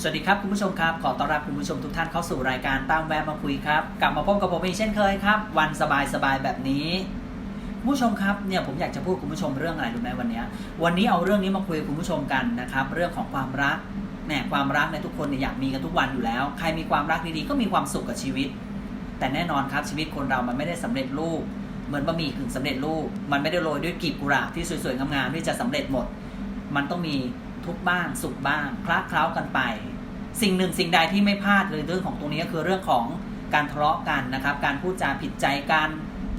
สวัสดีครับคุณผู้ชมครับ ขอต้อนรับคุณผู้ชมทุกท่านเข้าสู่รายการตามแวะมาคุยครับ กลับมาพบกับผมอีกเช่นเคยครับ วันสบายๆแบบนี้คุณผู้ชมครับเนี่ยผมอยากจะพูดคุณผู้ชมเรื่องอะไรรู้ไหมวันนี้ วันนี้เอาเรื่องนี้มาคุยกับคุณผู้ชมกันนะครับ เรื่องของความรักแหมความรักในทุกคนเนี่ยอยากมีกันทุกวันอยู่แล้ว ใครมีความรักดีๆก็มีความสุขกับชีวิต แต่แน่นอนครับชีวิตคนเรามันไม่ได้สำเร็จรูปเหมือนบะหมี่กึ่งสำเร็จรูป มันไม่ได้โรยด้วยกลีบกุหลาบที่สวยๆงามๆที่จะสำเร็จหมด มันต้องมี ทุกบ้าง สุขบ้างคลาเคล้ากันไป สิ่งหนึ่งสิ่งใดที่ไม่พลาดเลยเรื่องของตรงนี้ก็คือเรื่องของการทะเลาะกันนะครับ การพูดจาผิดใจกัน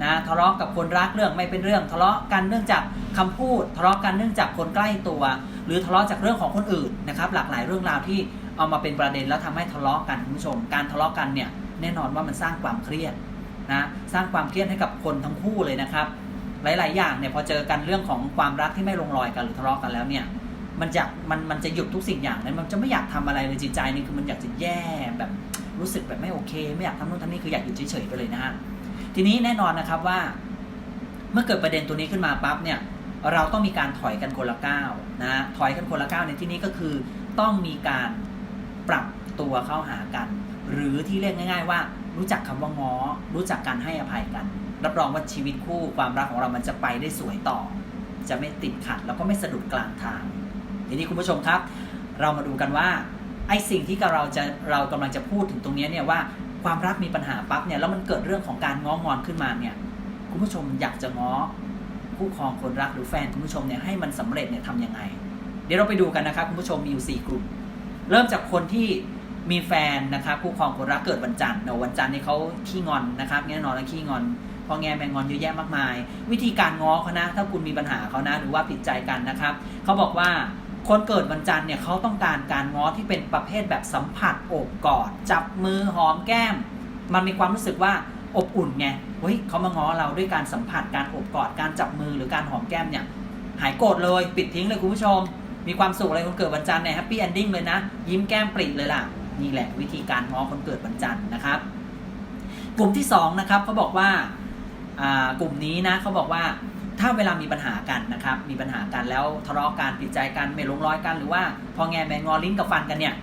นะทะเลาะกับคนรักเรื่องไม่เป็นเรื่อง ทะเลาะกันเนื่องจากคำพูด ทะเลาะกันเนื่องจากคนใกล้ตัว หรือทะเลาะจากเรื่องของคนอื่นนะครับหลากหลายเรื่องราวที่เอามาเป็นประเด็นแล้วทำให้ทะเลาะกันคุณผู้ชม การทะเลาะกันเนี่ยแน่นอนว่ามันสร้างความเครียดนะสร้างความเครียดให้กับคนทั้งคู่เลยนะครับ หลาย ๆ อย่างเนี่ยพอเจอกันเรื่องของความรักที่ไม่ลงรอยกันหรือทะเลาะกันแล้วเนี่ย มันจะมันมันจะหยุดทุกสิ่งอย่างเลยมันจะไม่อยากทำอะไรเลยจิตใจนี่คือมันอยากจะแย่แบบรู้สึกแบบไม่โอเค ไม่อยากทำนู่นทำนี่คืออยากอยู่เฉยๆไปเลยนะฮะทีนี้แน่นอนนะครับว่า เมื่อเกิดประเด็นตัวนี้ขึ้นมาปั๊บเนี่ยเราต้องมีการถอยกันคนละก้าวนะถอยกันคนละก้าวในที่นี้ก็คือต้องมีการปรับตัวเข้าหากัน หรือที่เรียกง่าย ๆ ว่า รู้จักคำว่าง้อ รู้จักการให้อภัยกัน รับรองว่าชีวิตคู่ความรักของเรามันจะไปได้สวยต่อ จะไม่ติดขัดแล้วก็ไม่สะดุดกลางทาง ทีนี้คุณผู้ชมครับ เรามาดูกันว่าไอ้สิ่งที่เราจะเรากำลังจะพูดถึงตรงนี้เนี่ยว่าความรักมีปัญหาปั๊บเนี่ยแล้วมันเกิดเรื่องของการง้องอนขึ้นมาเนี่ยคุณผู้ชมอยากจะง้อคู่ครองคนรักหรือแฟนคุณผู้ชมเนี่ยให้มันสำเร็จเนี่ยทำยังไง เดี๋ยวเราไปดูกันนะครับคุณผู้ชมมีอยู่ 4 กลุ่ม เริ่มจากคนที่มีแฟนนะครับคู่ครองคนรักเกิดวันจันทร์เนอะวันจันทร์นี่เขาขี้งอนนะครับแน่นอนแล้วขี้งอนพอแงแมงงอนเยอะแยะมากมาย วิธีการง้อเขานะ ถ้าคุณมีปัญหาเขานะหรือว่าผิดใจกันนะครับเขาบอกว่า คนเกิดวันจันทร์เนี่ยเขาต้องการการง้อที่เป็นประเภทแบบสัมผัสโอบกอดจับมือหอมแก้ม มันมีความรู้สึกว่าอบอุ่นไงเฮ้ยเขามาง้อเราด้วยการสัมผัสการโอบกอดการจับมือหรือการหอมแก้มเนี่ยหายโกรธเลย ปิดทิ้งเลยคุณผู้ชม มีความสุขอะไรคนเกิดวันจันทร์เนี่ยแฮปปี้เอนดิ้งเลยนะ ยิ้มแก้มปริเลยล่ะ นี่แหละวิธีการง้อคนเกิดวันจันทร์นะครับ กลุ่มที่สองนะครับเขาบอกว่าอ่ากลุ่มนี้นะเขาบอกว่า ถ้าเวลามีปัญหากันนะครับ มีปัญหากันแล้วทะเลาะกันผิดใจกันไม่ลงรอยกัน หรือว่าพอแงแมงงอลิ้นกับฟันกันเนี่ย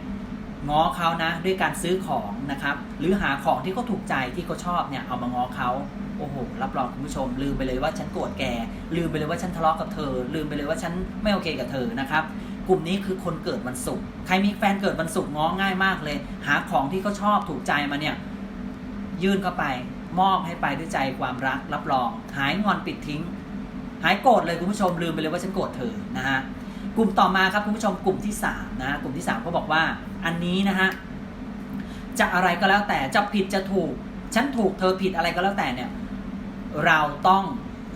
ง้อเขานะด้วยการซื้อของนะครับหรือหาของที่เขาถูกใจที่เขาชอบเนี่ยเอามาง้อเขาโอ้โหรับรองคุณผู้ชม ลืมไปเลยว่าฉันโกรธแก ลืมไปเลยว่าฉันทะเลาะกับเธอ ลืมไปเลยว่าฉันไม่โอเคกับเธอนะครับกลุ่มนี้คือคนเกิดวันศุกร์ใครมีแฟนเกิดวันศุกร์ง้อง่ายมากเลย หาของที่เขาชอบถูกใจมาเนี่ยยื่นเข้าไปมอบให้ไปด้วยใจความรักรับรอง หายงอนปิดทิ้งายโกรธเลยคุณผู้ชมลืมไปเลยว่าฉันโกรธเธอนะฮะกลุ่มต่อมาครับคุณผู้ชมกลุ่มที่3นะฮะกลุ่มที่3เขาบอกว่าอันนี้นะฮะจะอะไรก็แล้วแต่จะผิดจะถูก ฉันถูกเธอผิดอะไรก็แล้วแต่เนี่ยเราต้อง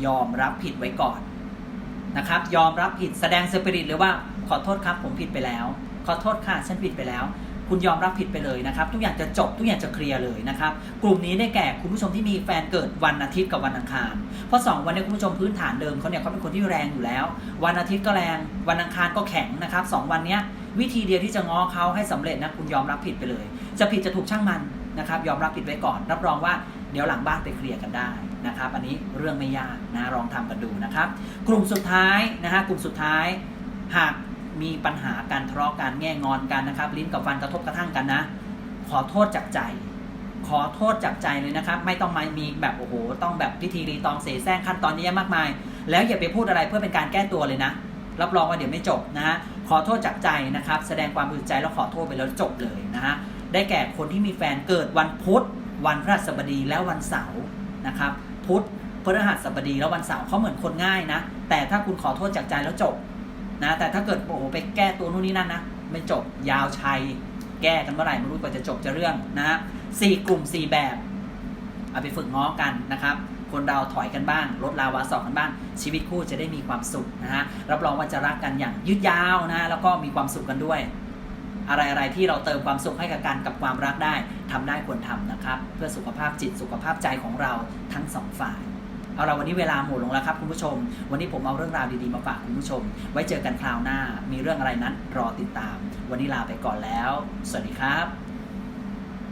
ยอมรับผิดไว้ก่อนนะครับ ยอมรับผิดแสดงสปิริตเลยว่าขอโทษครับผมผิดไปแล้ว ขอโทษค่ะฉันผิดไปแล้ว คุณยอมรับผิดไปเลยนะครับ ทุกอย่างจะจบทุกอย่างจะเคลียร์เลยนะครับ กลุ่มนี้ได้แก่คุณผู้ชมที่มีแฟนเกิดวันอาทิตย์กับวันอังคาร เพราะสองวันนี้คุณผู้ชมพื้นฐานเดิมเขาเนี่ยเขาเป็นคนที่แรงอยู่แล้ว วันอาทิตย์ก็แรง วันอังคารก็แข็งนะครับสองวันนี้วิธีเดียวที่จะง้อเขาให้สำเร็จนะคุณยอมรับผิดไปเลย จะผิดจะถูกช่างมันนะครับ ยอมรับผิดไว้ก่อน รับรองว่าเดี๋ยวหลังบ้านไปเคลียร์กันได้นะครับ อันนี้เรื่องไม่ยากนะลองทำกันดูนะครับ กลุ่มสุดท้ายนะฮะกลุ่มสุดท้ายหาก มีปัญหาการทะเลาะกันแง่งอนกันนะครับ ลิ้นกับฟันกระทบกระทั่งกันนะ ขอโทษจากใจ ขอโทษจากใจเลยนะครับ ไม่ต้องมามีแบบโอ้โหต้องแบบพิธีรีตองเสแสร้งขั้นตอนเยอะแยะมากมาย แล้วอย่าไปพูดอะไรเพื่อเป็นการแก้ตัวเลยนะรับรองว่าเดี๋ยวไม่จบนะฮะขอโทษจากใจนะครับ แสดงความบริสุทธิ์ใจแล้วขอโทษไปแล้วจบเลยนะฮะได้แก่คนที่มีแฟนเกิดวันพุธวันพฤหัสบดีและวันเสาร์นะครับพุธพฤหัสบดีแล้ววันเสาร์เขาเหมือนคนง่ายนะ แต่ถ้าคุณขอโทษจากใจแล้วจบ นะแต่ถ้าเกิดโอ้โหไปแก้ตัวนู่นนี่นั่นนะไม่จบยาวชัย แก้กันเมื่อไหร่ไม่รู้กว่าจะจบจะเรื่องนะฮะสี่กลุ่มสี่แบบเอาไปฝึกง้อกันนะครับ คนเราถอยกันบ้าง ลดลาวาสอกกันบ้าง ชีวิตคู่จะได้มีความสุขนะฮะรับรองว่าจะรักกันอย่างยืดยาวนะแล้วก็มีความสุขกันด้วย อะไรอะไรที่เราเติมความสุขให้กับกันกับความรักได้ทำได้ควรทำนะครับ เพื่อสุขภาพจิตสุขภาพใจของเราทั้งสองฝ่าย เอาละวันนี้เวลาหมดลงแล้วครับคุณผู้ชม วันนี้ผมเอาเรื่องราวดีๆมาฝากคุณผู้ชม ไว้เจอกันคราวหน้ามีเรื่องอะไรนั้นรอติดตาม วันนี้ลาไปก่อนแล้ว สวัสดีครับ